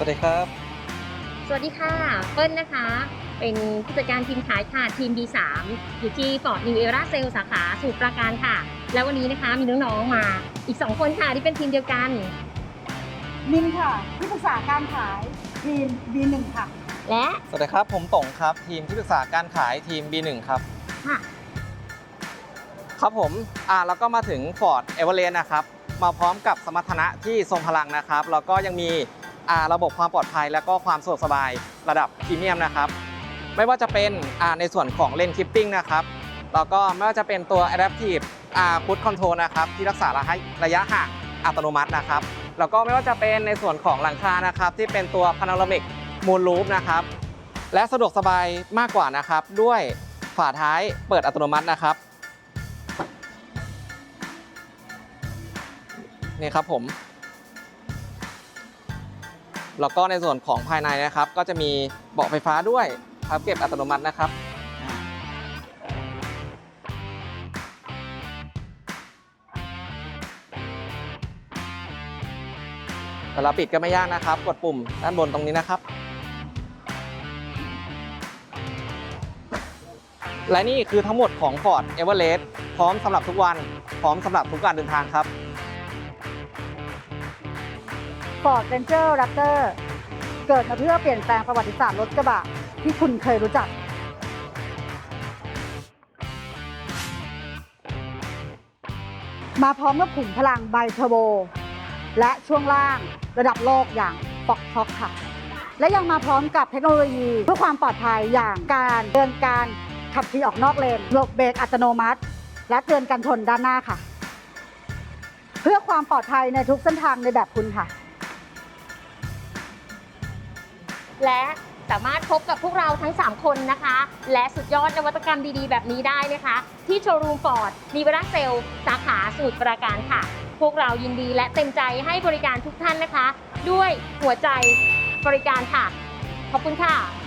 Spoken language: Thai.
วัสดีครับ สวัสดีค่ะ เปิ้ลนะคะ เป็นผู้จัดการทีมขายค่ะทีม B3 อยู่ที่ฟอร์ดนิวเอราเซลสาขาสมุทรปราการค่ะ แล้ววันนี้นะคะมีน้องๆมาอีก 2 คนค่ะที่เป็นทีมเดียวกัน มินค่ะที่ปรึกษาการขายทีม B1 ค่ะ และสวัสดีครับ ผมตงครับ ทีมที่ปรึกษาการขายทีม B1 ครับ ค่ะ ครับผมอ่าแล้วก็มาถึง Ford e v e r e s t นะครับ มาพร้อมกับสมรรถนะที่ทรงพลังนะครับ แล้วก็ยังมีอ่า ระบบความปลอดภัย และก็ความสะดวกสบายระดับพรีเมียมนะครับ ไม่ว่าจะเป็นในส่วนของเลนคิปปิ้งนะครับแล้วก็ไม่ว่าจะเป็นตัว Adaptive อ่า Cruise Control นะครับที่รักษาระยะระยะห่างอัตโนมัตินะครับแล้วก็ไม่ว่าจะเป็นในส่วนของหลังคานะครับที่เป็นตัว Panoramic Moon Roof นะครับและสะดวกสบายมากกว่านะครับด้วยฝาท้ายเปิดอัตโนมัตินะครับนี่ครับผม แล้วก็ในส่วนของภายในนะครับ ก็จะมีเบาะไฟฟ้าด้วยพับเก็บอัตโนมัตินะครับเวลาปิดก็ไม่ยากนะครับ กดปุ่มด้านบนตรงนี้นะครับ และนี่คือทั้งหมดของ Ford Everest พร้อมสำหรับทุกวัน พร้อมสำหรับทุกการเดินทางครับ Ford Ranger Raptor เกิดมาเพื่อเปลี่ยนแปลงประวัติศาสตร์รถกระบะที่คุณเคยรู้จัก มาพร้อมกับขุมพลังไบเทอร์โบ และช่วงล่างระดับโลกอย่าง Fox Shock ค่ะ และยังมาพร้อมกับเทคโนโลยีเพื่อความปลอดภัยอย่างการเดินการขับขี่ออกนอกเลนหลบเบรกอัตโนมัติ และเตือนกันชนด้านหน้าค่ะ เพื่อความปลอดภัยในทุกเส้นทางในแบบคุณค่ะ และสามารถพบกับพวกเราทั้ง 3 คนนะคะ และสุดยอดนวัตกรรมดีๆ แบบนี้ได้นะคะ ที่โชว์รูมฟอร์ดนิวราเซลสาขาสมุทรปราการค่ะ พวกเรายินดีและเต็มใจให้บริการทุกท่านนะคะ ด้วยหัวใจบริการค่ะ ขอบคุณค่ะ